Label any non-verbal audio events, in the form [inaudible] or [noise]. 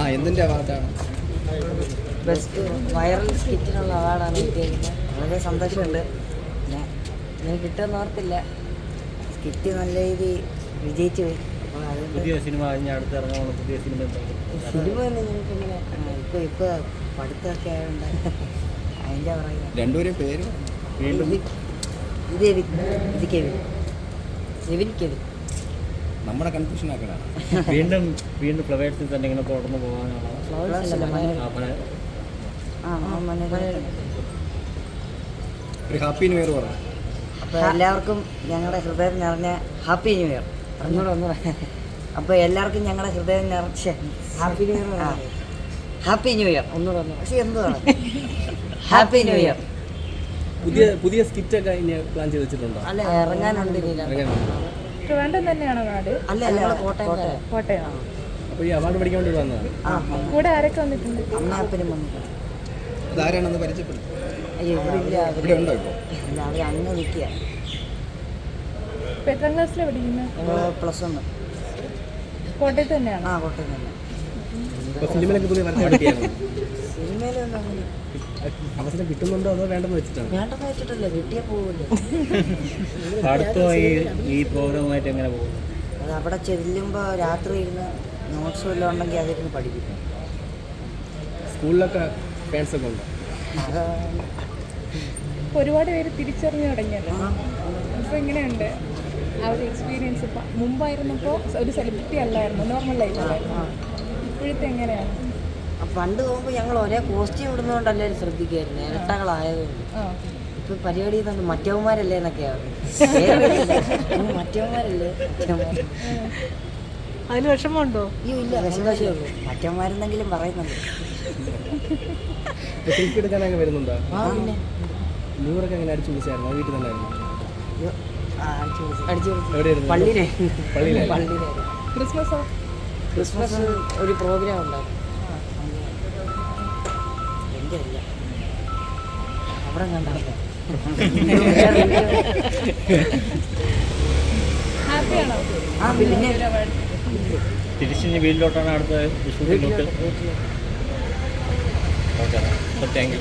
ആ എന്തിന്റെ അവാർഡാണ്? ബെസ്റ്റ് വൈറൽ സ്കിറ്റിനുള്ള അവാർഡാണ് കിട്ടിയിരിക്കുന്നത്. വളരെ സന്തോഷമുണ്ട്. പിന്നെ ഇങ്ങനെ കിട്ടുമെന്ന് ഓർത്തില്ല. സ്കിറ്റ് നല്ല രീതിയിൽ വിജയിച്ചു പോയി. പുതിയ സിനിമ അടുത്ത് ഇറങ്ങാനുള്ള പുതിയ സിനിമ സിനിമ തന്നെ ഞങ്ങൾക്ക് ഇങ്ങനെ ഇപ്പോൾ ഇപ്പോൾ പഠിത്തമൊക്കെ ആയതുകൊണ്ട് അതിന്റെ പറയുക രണ്ടുപേരും പേര്? വീണ്ടും? ഇത് എവിൻ ഇത് കെവിൻ കെവിൻ കെവിൻ നമ്മുടെ കൺഫ്യൂഷൻ ആക്കലാണ്. [laughs] വീണ്ടും വീണ്ടും ഫ്ലവേഴ്സിൽ തന്നെ ഇങ്ങനെ തുടർന്ന് ഒരു ഹാപ്പി ന്യൂ ഇയർ പറഞ്ഞു അപ്പോൾ എല്ലാവർക്കും ഞങ്ങളുടെ ഹൃദയം നിറഞ്ഞ ഹാപ്പി ന്യൂ ഇയർ ഒന്നുകൂടെ ഒന്നുകൂടെ. അപ്പോൾ എല്ലാവർക്കും ഞങ്ങളുടെ ഹൃദയം നിറച്ച് happy new year happy new year ഒന്നുകൂടെ ഒന്ന് പക്ഷേ എന്തുവാണ് ഹാപ്പി ന്യൂ ഇയർ പുതിയ പുതിയ സ്കിറ്റൊക്കെ ഇനി പ്ലാൻ ചെയ്ത് വെച്ചിട്ടുണ്ടോ? അല്ല ഇറങ്ങാനുണ്ട് രണ്ട്. ട്രിവാൻഡ്രം തന്നെയാണോ നാട് അല്ല കോട്ടയം കോട്ടയം? അപ്പോൾ ഈ അവാർഡ് പഠിക്കാൻ വേണ്ടി വന്നതാണ് കൂടെ ആരൊക്കെ വന്നിട്ടുണ്ട്? അമ്മയപ്പനും വന്നു. അതാരാണെന്ന് പരിചയപ്പെടുത്തും. അയ്യോ ഇവിടെ ഇല്ല. ഇവിടെ ഉണ്ടോ ഇപ്പോൾ ഇല്ല അവർ അങ്ങ് നിൽക്കുക. ഇപ്പൊ എത്രാം ക്ലാസ്സിലാണ് പഠിക്കുന്നത് പ്ലസ് വൺ. കോട്ടയത്ത് തന്നെയാണോ? ആ കോട്ടയം തന്നെ. ഫിലിമിലൊക്കെ പുതിയ അവസരം കിട്ടുന്നുണ്ടോ അതോ വേണ്ടെന്ന് വെച്ചിട്ടാണ്? വേണ്ടെന്ന് വെച്ചിട്ടല്ലേ കിട്ടിയാൽ പോകില്ല അടുത്തുമായി ഈ പ്രോഗ്രാമായിട്ട് എങ്ങനെ പോകും? അത് അവിടെ ചെല്ലുമ്പോൾ രാത്രി ഇരുന്ന് നോട്ട്സ് വല്ലതും ഉണ്ടെങ്കിൽ അതിരുന്ന് പഠിക്കും. സ്കൂളിലൊക്കെ ഫാൻസ് ഒക്കെ ഉണ്ടോ? ഒരുപാട് പേര് തിരിച്ചറിഞ്ഞു തുടങ്ങിയല്ലോ. അപ്പോൾ എങ്ങനെയുണ്ട്? ആ ഒരു എക്സ്പീരിയൻസ് ഇപ്പം. മുമ്പായിരുന്നപ്പോൾ ഒരു സെലിബ്രിറ്റി അല്ലായിരുന്നു നോർമൽ ലൈഫല്ലായിരുന്നു ഇപ്പോഴത്തെ എങ്ങനെയാണ്? പണ്ട് പോകുമ്പോൾ ഞങ്ങൾ ഒരേ കോസ്റ്റ്യൂം ഇടുന്നതുകൊണ്ടല്ലേ ശ്രദ്ധിക്കായിരുന്നു? ഇരട്ടകളായതുകൊണ്ട്. ഇപ്പൊ പരിപാടി തന്നെ മറ്റവന്മാരല്ലേ എന്നൊക്കെയാണ് മറ്റവന്മാരല്ലേ? മറ്റവന്മാര്. അതിന് വിഷമമുണ്ടോ? അയ്യോ ഇല്ല വിഷമേ ഉള്ളൂ. മറ്റവന്മാരെന്നെങ്കിലും പറയുന്നുണ്ട്. സെൽഫി വരുന്നുണ്ടോ? അങ്ങനെ അടിച്ചു വിളിച്ചായിരുന്നു. വീട്ടിൽ തന്നെ ക്രിസ്മസ് ഒരു പ്രോഗ്രാം ഉണ്ടായിരുന്നു. എന്റെ അല്ല അവിടെ കണ്ടോ തിരിച്ചിനി വീട്ടിലോട്ടാണ് അടുത്ത താങ്ക് യു